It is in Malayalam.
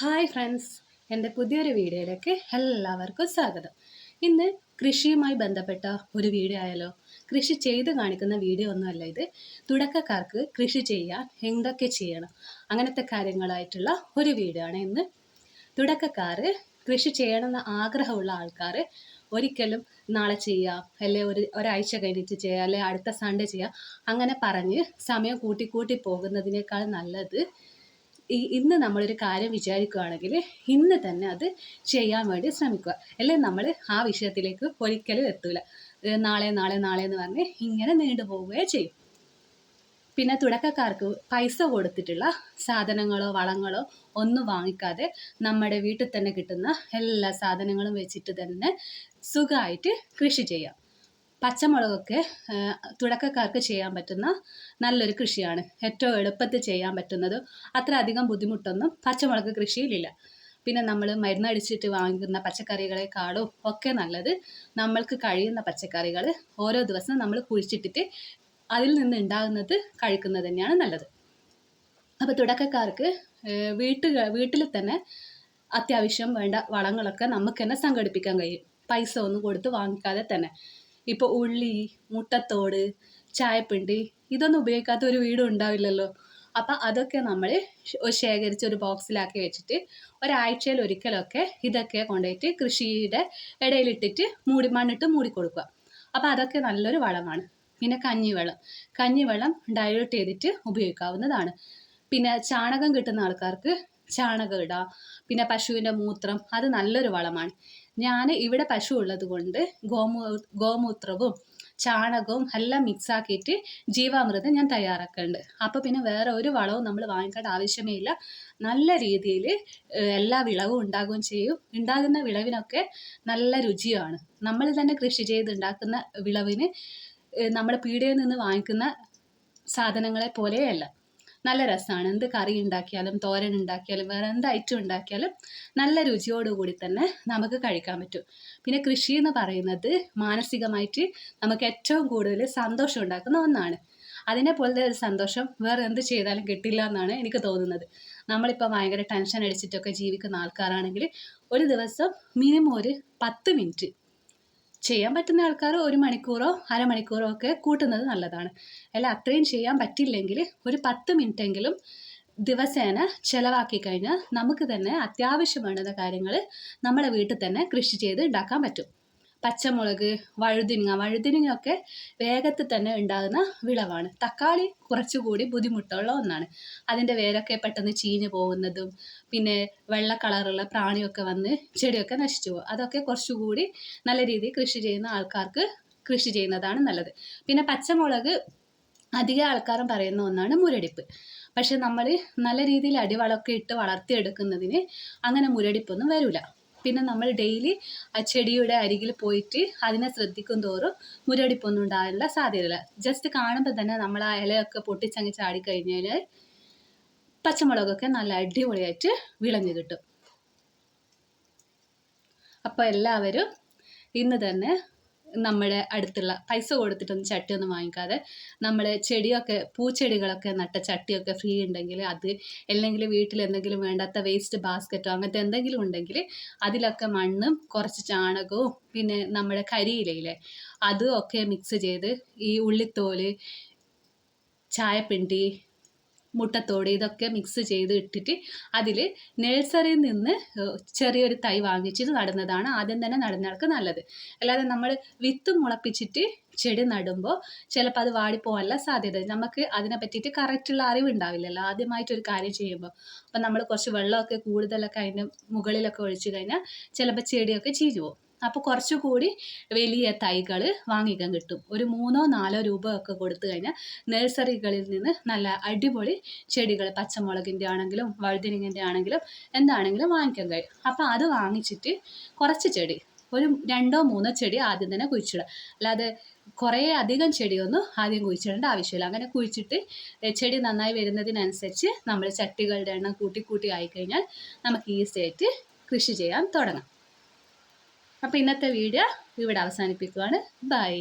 Hi friends. എന്റെ പുതിയൊരു വീഡിയോയിലേക്ക് എല്ലാവർക്കും സ്വാഗതം. ഇന്ന് കൃഷിയുമായി ബന്ധപ്പെട്ട ഒരു വീഡിയോ ആയാലോ? കൃഷി ചെയ്ത് കാണിക്കുന്ന വീഡിയോ ഒന്നുമല്ല ഇത്. തുടക്കക്കാർക്ക് കൃഷി ചെയ്യാൻ എന്തൊക്കെ ചെയ്യണം? അങ്ങനത്തെ കാര്യങ്ങളായിട്ടുള്ള ഒരു വീഡിയോ ആണ് ഇന്ന്. തുടക്കക്കാർ കൃഷി ചെയ്യണമെന്ന് ആഗ്രഹമുള്ള ആൾക്കാർ ഒരിക്കലും നാളെ ചെയ്യാം. അല്ലെ ഒരു ഒരാഴ്ച കഴിഞ്ഞിട്ട് ചെയ്യാം. അല്ലെ അടുത്ത സൺഡേ ചെയ്യാം. അങ്ങനെ പറഞ്ഞ് സമയം കൂട്ടി കൂട്ടി പോകുന്നതിനേക്കാൾ നല്ലത് ഈ ഇന്ന് നമ്മളൊരു കാര്യം വിചാരിക്കുകയാണെങ്കിൽ ഇന്ന് തന്നെ അത് ചെയ്യാൻ വേണ്ടി ശ്രമിക്കുക. അല്ലെങ്കിൽ നമ്മൾ ആ വിഷയത്തിലേക്ക് ഒരിക്കലും എത്തൂല. നാളെ നാളെ നാളെ എന്ന് പറഞ്ഞ് ഇങ്ങനെ നീണ്ടു പോവുകയോ ചെയ്യും. പിന്നെ തുടക്കക്കാർക്ക് പൈസ കൊടുത്തിട്ടുള്ള സാധനങ്ങളോ വളങ്ങളോ ഒന്നും വാങ്ങിക്കാതെ നമ്മുടെ വീട്ടിൽ തന്നെ കിട്ടുന്ന എല്ലാ സാധനങ്ങളും വെച്ചിട്ട് തന്നെ സുഖമായിട്ട് കൃഷി ചെയ്യാം. പച്ചമുളകൊക്കെ തുടക്കക്കാർക്ക് ചെയ്യാൻ പറ്റുന്ന നല്ലൊരു കൃഷിയാണ്. ഏറ്റവും എളുപ്പത്തിൽ ചെയ്യാൻ പറ്റുന്നത്. അത്ര അധികം ബുദ്ധിമുട്ടൊന്നും പച്ചമുളക് കൃഷിയിലില്ല. പിന്നെ നമ്മൾ മരുന്നടിച്ചിട്ട് വാങ്ങുന്ന പച്ചക്കറികളെക്കാളും ഒക്കെ നല്ലത് നമ്മൾക്ക് കഴിയുന്ന പച്ചക്കറികൾ ഓരോ ദിവസം നമ്മൾ കുഴിച്ചിട്ടിട്ട് അതിൽ നിന്ന് ഉണ്ടാകുന്നത് കഴിക്കുന്നത് തന്നെയാണ് നല്ലത്. അപ്പോൾ തുടക്കക്കാർക്ക് വീട്ട് വീട്ടിൽ തന്നെ അത്യാവശ്യം വേണ്ട വളങ്ങളൊക്കെ നമുക്ക് തന്നെ സംഘടിപ്പിക്കാൻ കഴിയും. പൈസ ഒന്നും കൊടുത്ത് വാങ്ങിക്കാതെ തന്നെ. ഇപ്പോൾ ഉള്ളി മുട്ടത്തോട് ചായപ്പിണ്ടി ഇതൊന്നും ഉപയോഗിക്കാത്ത ഒരു വീടും ഉണ്ടാവില്ലല്ലോ. അപ്പം അതൊക്കെ നമ്മൾ ശേഖരിച്ച് ഒരു ബോക്സിലാക്കി വെച്ചിട്ട് ഒരാഴ്ചയിൽ ഒരിക്കലൊക്കെ ഇതൊക്കെ കൊണ്ടുപോയിട്ട് കൃഷിയുടെ ഇടയിലിട്ടിട്ട് മൂടി മണ്ണിട്ട് മൂടി കൊടുക്കുക. അപ്പം അതൊക്കെ നല്ലൊരു വളമാണ്. പിന്നെ കഞ്ഞിവെള്ളം. കഞ്ഞിവെള്ളം ഡയലൂട്ട് ചെയ്തിട്ട് ഉപയോഗിക്കാവുന്നതാണ്. പിന്നെ ചാണകം കിട്ടുന്ന ആൾക്കാർക്ക് ചാണകം ഇടാം. പിന്നെ പശുവിന്റെ മൂത്രം അത് നല്ലൊരു വളമാണ്. ഞാൻ ഇവിടെ പശു ഉള്ളത് കൊണ്ട് ഗോമൂ ഗോമൂത്രവും ചാണകവും എല്ലാം മിക്സ് ആക്കിയിട്ട് ജീവാമൃതം ഞാൻ തയ്യാറാക്കുന്നുണ്ട് അപ്പോൾ പിന്നെ വേറെ ഒരു വളവും നമ്മൾ വാങ്ങിക്കേണ്ട ആവശ്യമേ ഇല്ല. നല്ല രീതിയിൽ എല്ലാ വിളവും ഉണ്ടാകുകയും ചെയ്യും. ഉണ്ടാകുന്ന വിളവിനൊക്കെ നല്ല രുചിയാണ്. നമ്മൾ തന്നെ കൃഷി ചെയ്ത് ഉണ്ടാക്കുന്ന വിളവിന് നമ്മൾ പീടികയിൽ നിന്ന് വാങ്ങിക്കുന്ന സാധനങ്ങളെ പോലെയല്ല. നല്ല രസമാണ് എന്ത് കറി ഉണ്ടാക്കിയാലും തോരൻ ഉണ്ടാക്കിയാലും വേറെ എന്ത് ഐറ്റം ഉണ്ടാക്കിയാലും നല്ല രുചിയോടുകൂടി തന്നെ നമുക്ക് കഴിക്കാൻ പറ്റും. പിന്നെ കൃഷി എന്ന് പറയുന്നത് മാനസികമായിട്ട് നമുക്ക് ഏറ്റവും കൂടുതൽ സന്തോഷം ഉണ്ടാക്കുന്ന ഒന്നാണ്. അതിനെ പോലത്തെ ഒരു സന്തോഷം വേറെ എന്ത് ചെയ്താലും കിട്ടില്ല എന്നാണ് എനിക്ക് തോന്നുന്നത്. നമ്മളിപ്പോൾ ഭയങ്കര ടെൻഷൻ അടിച്ചിട്ടൊക്കെ ജീവിക്കുന്ന ആൾക്കാരാണെങ്കിൽ ഒരു ദിവസം മിനിമം ഒരു പത്ത് മിനിറ്റ് ചെയ്യാൻ പറ്റുന്ന ആൾക്കാർ ഒരു മണിക്കൂറോ അരമണിക്കൂറോ ഒക്കെ കൂട്ടുന്നത് നല്ലതാണ്. അല്ല അത്രയും ചെയ്യാൻ പറ്റില്ലെങ്കിൽ ഒരു പത്ത് മിനിറ്റെങ്കിലും ദിവസേന ചിലവാക്കി കഴിഞ്ഞാൽ നമുക്ക് തന്നെ അത്യാവശ്യം വേണ്ടുന്ന കാര്യങ്ങൾ നമ്മുടെ വീട്ടിൽ തന്നെ കൃഷി ചെയ്ത് ഉണ്ടാക്കാൻ പറ്റും. പച്ചമുളക് വഴുതിനങ്ങ വഴുതിനങ്ങയൊക്കെ വേഗത്തിൽ തന്നെ ഉണ്ടാകുന്ന വിളവാണ്. തക്കാളി കുറച്ചുകൂടി ബുദ്ധിമുട്ടുള്ള ഒന്നാണ്. അതിന്റെ വേരൊക്കെ പെട്ടെന്ന് ചീഞ്ഞു പോകുന്നതും പിന്നെ വെള്ള കളറുള്ള പ്രാണിയൊക്കെ വന്ന് ചെടിയൊക്കെ നശിച്ചു പോകും. അതൊക്കെ കുറച്ചുകൂടി നല്ല രീതിയിൽ കൃഷി ചെയ്യുന്ന ആൾക്കാർക്ക് കൃഷി ചെയ്യുന്നതാണ് നല്ലത്. പിന്നെ പച്ചമുളക് അധിക ആൾക്കാരും പറയുന്ന ഒന്നാണ് മുരടിപ്പ്. പക്ഷെ നമ്മൾ നല്ല രീതിയിൽ അടിവളമൊക്കെ ഇട്ട് വളർത്തിയെടുക്കുന്നതിന് അങ്ങനെ മുരടിപ്പൊന്നും വരില്ല. പിന്നെ നമ്മൾ ഡെയിലി ആ ചെടിയുടെ അരികിൽ പോയിട്ട് അതിനെ ശ്രദ്ധിക്കും തോറും മുരടിപ്പൊന്നും ഉണ്ടാകാനുള്ള സാധ്യതയില്ല ജസ്റ്റ് കാണുമ്പോൾ തന്നെ നമ്മൾ ആ ഇലയൊക്കെ പൊട്ടിച്ചങ്ങ് ചാടിക്കഴിഞ്ഞാൽ പച്ചമുളകൊക്കെ നല്ല അടിപൊളിയായിട്ട് വിളഞ്ഞു കിട്ടും. അപ്പോൾ എല്ലാവരും ഇന്ന് തന്നെ നമ്മുടെ അടുത്തുള്ള പൈസ കൊടുത്തിട്ടൊന്നും ചട്ടിയൊന്നും വാങ്ങിക്കാതെ നമ്മൾ ചെടിയൊക്കെ പൂച്ചെടികളൊക്കെ നട്ട ചട്ടിയൊക്കെ ഫ്രീ ഉണ്ടെങ്കിൽ അത് അല്ലെങ്കിൽ വീട്ടിൽ എന്തെങ്കിലും വേണ്ടാത്ത വേസ്റ്റ് ബാസ്ക്കറ്റോ അങ്ങനത്തെ എന്തെങ്കിലും ഉണ്ടെങ്കിൽ അതിലൊക്കെ മണ്ണും കുറച്ച് ചാണകവും പിന്നെ നമ്മുടെ കരിയിലയിലെ അതും ഒക്കെ മിക്സ് ചെയ്ത് ഈ ഉള്ളിത്തോൽ ചായപ്പിണ്ടി മുട്ടത്തോട് ഇതൊക്കെ മിക്സ് ചെയ്ത് ഇട്ടിട്ട് അതിൽ നഴ്സറിയിൽ നിന്ന് ചെറിയൊരു തൈ വാങ്ങിച്ചിട്ട് നടുന്നതാണ് ആദ്യം തന്നെ നടുന്നയാൾക്ക് നല്ലത്. അല്ലാതെ നമ്മൾ വിത്ത് മുളപ്പിച്ചിട്ട് ചെടി നടുമ്പോൾ ചിലപ്പോൾ അത് വാടിപ്പോകാനുള്ള സാധ്യത. നമുക്ക് അതിനെ പറ്റിയിട്ട് കറക്റ്റുള്ള അറിവ് ഉണ്ടാവില്ലല്ലോ. ആദ്യമായിട്ടൊരു കാര്യം ചെയ്യുമ്പോൾ അപ്പം നമ്മൾ കുറച്ച് വെള്ളമൊക്കെ കൂടുതലൊക്കെ അതിന്റെ മുകളിലൊക്കെ ഒഴിച്ചു കഴിഞ്ഞാൽ ചിലപ്പോൾ ചെടിയൊക്കെ ചീഞ്ഞു പോകും അപ്പോൾ കുറച്ചുകൂടി വലിയ തൈകൾ വാങ്ങിക്കാൻ കിട്ടും. ഒരു മൂന്നോ നാലോ രൂപ ഒക്കെ കൊടുത്തു കഴിഞ്ഞാൽ നഴ്സറികളിൽ നിന്ന് നല്ല അടിപൊളി ചെടികൾ പച്ചമുളകിന്റെ ആണെങ്കിലും വഴുതിനിങ്ങിന്റെ ആണെങ്കിലും എന്താണെങ്കിലും വാങ്ങിക്കാൻ കഴിയും. അപ്പോൾ അത് വാങ്ങിച്ചിട്ട് കുറച്ച് ചെടി ഒരു രണ്ടോ മൂന്നോ ചെടി ആദ്യം തന്നെ കുഴിച്ചിടുക. അല്ലാതെ കുറേ അധികം ചെടിയൊന്നും ആദ്യം കുഴിച്ചിടേണ്ട ആവശ്യമില്ല. അങ്ങനെ കുഴിച്ചിട്ട് ചെടി നന്നായി വരുന്നതിനനുസരിച്ച് നമ്മൾ ചട്ടികളുടെ എണ്ണം കൂട്ടി കൂട്ടി ആയിക്കഴിഞ്ഞാൽ നമുക്ക് ഈസി ആയിട്ട് കൃഷി ചെയ്യാൻ തുടങ്ങാം. അപ്പോൾ ഇന്നത്തെ വീഡിയോ ഇവിടെ അവസാനിപ്പിക്കുകയാണ് ബൈ